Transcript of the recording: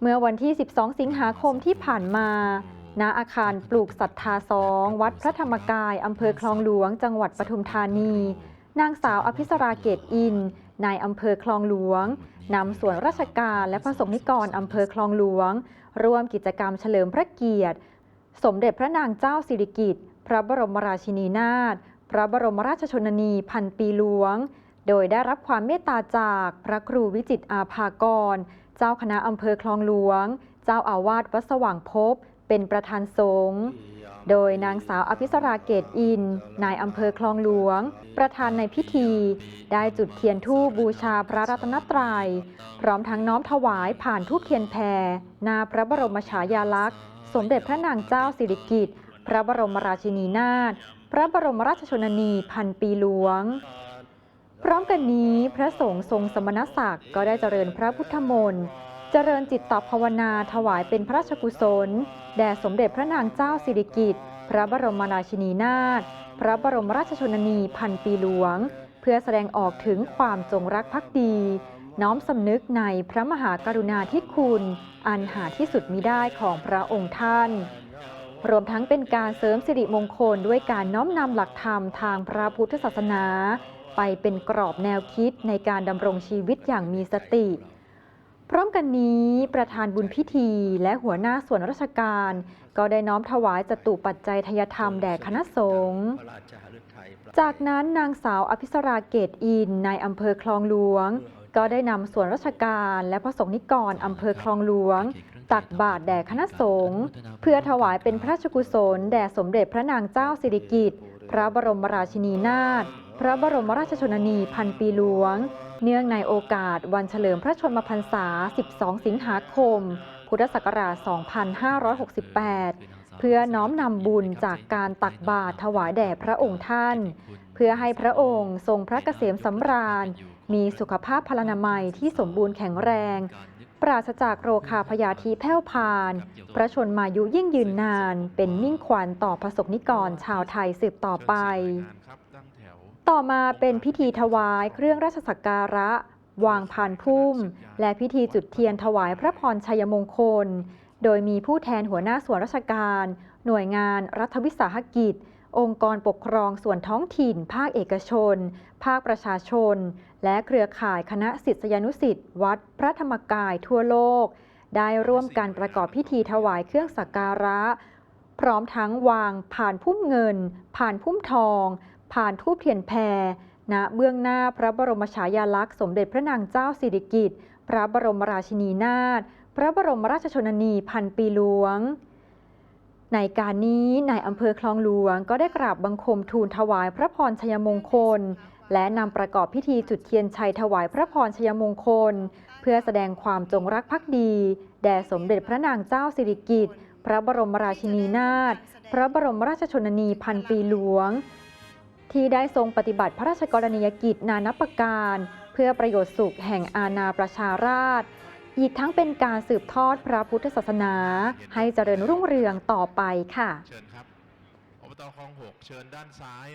เมื่อวันที่ 12 สิงหาคมที่ผ่านมา ณ อาคารปลูกศรัทธาสองวัดพระธรรมกาย อำเภอคลองหลวง จังหวัดปทุมธานี นางสาวอภิสราเกตอิน นายอำเภอคลองหลวง นำส่วนราชการและพระสงฆ์นิกรอำเภอคลองหลวง ร่วมกิจกรรมเฉลิมพระเกียรติ สมเด็จพระนางเจ้าสิริกิติ์ พระบรมราชินีนาถ พระบรมราชชนนีพันปีหลวง โดยได้รับความเมตตาจากพระครูวิจิตอาภากร เจ้าคณะอำเภอคลองหลวง เจ้าอาวาสวัดสว่างภพเป็นประธานสงฆ์โดยนางสาวอภิสราเกตอิน นายอำเภอคลองหลวง ประธานในพิธี ได้จุดเทียนทูบบูชาพระรัตนตรยัย พร้อมทั้งน้อมถวายผ่านทูบเทียนแพรนาพระบรมฉายาลักษณ์ สมเด็จพระนางเจ้าสิริกิติ์ พระบรมราชินีนาถ พระบรมราชชนนีพันปีหลวง พร้อมกันนี้พระสงฆ์ทรงสมณศักดิ์ก็ได้เจริญพระพุทธมนต์เจริญจิตตภาวนาถวายเป็นพระราชกุศล แด่สมเด็จพระนางเจ้าสิริกิติ์พระบรมราชินีนาถพระบรมราชชนนีพันปีหลวง เพื่อแสดงออกถึงความจงรักภักดี น้อมสำนึกในพระมหากรุณาธิคุณ อันหาที่สุดมิได้ของพระองค์ท่าน รวมทั้งเป็นการเสริมสิริมงคลด้วยการน้อมนำหลักธรรมทางพระพุทธศาสนา ไปเป็นกรอบแนวคิดในการดำรงชีวิตอย่างมีสติ พร้อมกันนี้ประธานบุญพิธีและหัวหน้าส่วนราชการ ก็ได้น้อมถวายจตุปัจจัยทยธรรมแด่คณะสงฆ์จากนั้นนางสาวอภิสราเกตอินนายอำเภอคลองหลวง ก็ได้นำส่วนราชการและพระสงฆ์นิกรอำเภอคลองหลวง ตักบาตรแด่คณะสงฆ์เพื่อถวายเป็นพระราชกุศล แด่สมเด็จพระนางเจ้าสิริกิติ์พระบรมราชินีนาถ พระบรมราชชนนีพันปีหลวง เนื่องในโอกาสวันเฉลิมพระชนมพรรษา 12 สิงหาคม พุทธศักราช 2568 เพื่อน้อมนำบุญจากการตักบาตรถวายแด่พระองค์ท่าน เพื่อให้พระองค์ทรงพระเกษมสำราญ มีสุขภาพพลานามัยที่สมบูรณ์แข็งแรง ปราศจากโรคาพยาธิแผ่วพาน พระชนมายุยิ่งยืนนาน เป็นมิ่งขวัญต่อประสบนิกรชาวไทยสืบต่อไป ต่อมาเป็นพิธีถวายเครื่องราชสักการะ วางพานพุ่ม และพิธีจุดเทียนถวายพระพรชัยมงคล โดยมีผู้แทนหัวหน้าส่วนราชการ หน่วยงานรัฐวิสาหกิจ องค์กรปกครองส่วนท้องถิ่น ภาคเอกชน ภาคประชาชน และเครือข่ายคณะศิษยานุศิษย์วัดพระธรรมกายทั่วโลก ได้ร่วมกันประกอบพิธีถวายเครื่องสักการะ พร้อมทั้งวางผ่านพุ่มเงิน ผ่านพุ่มทอง ผ่านทูบเทียนแพรณเบื้องหน้าพระบรมฉายาลักษณ์สมเด็จพระนางเจ้าสิริกิติ์พระบรมราชินีนาถพระบรมราชชนนีพันปีหลวง ในการนี้นายอำเภอคลองหลวงก็ได้กราบบังคมทูลถวายพระพรชัยมงคล และนำประกอบพิธีจุดเทียนชัยถวายพระพรชัยมงคล เพื่อแสดงความจงรักภักดี แด่สมเด็จพระนางเจ้าสิริกิติ์พระบรมราชินีนาถพระบรมราชชนนีพันปีหลวง ที่ได้ทรงปฏิบัติพระราชกรณียกิจนานับประการ เพื่อประโยชน์สุขแห่งอาณาประชาราษฎร์อีกทั้งเป็นการสืบทอดพระพุทธศาสนา ให้เจริญรุ่งเรืองต่อไปค่ะ เชิญครับอบตคลองหกเชิญด้านซ้าย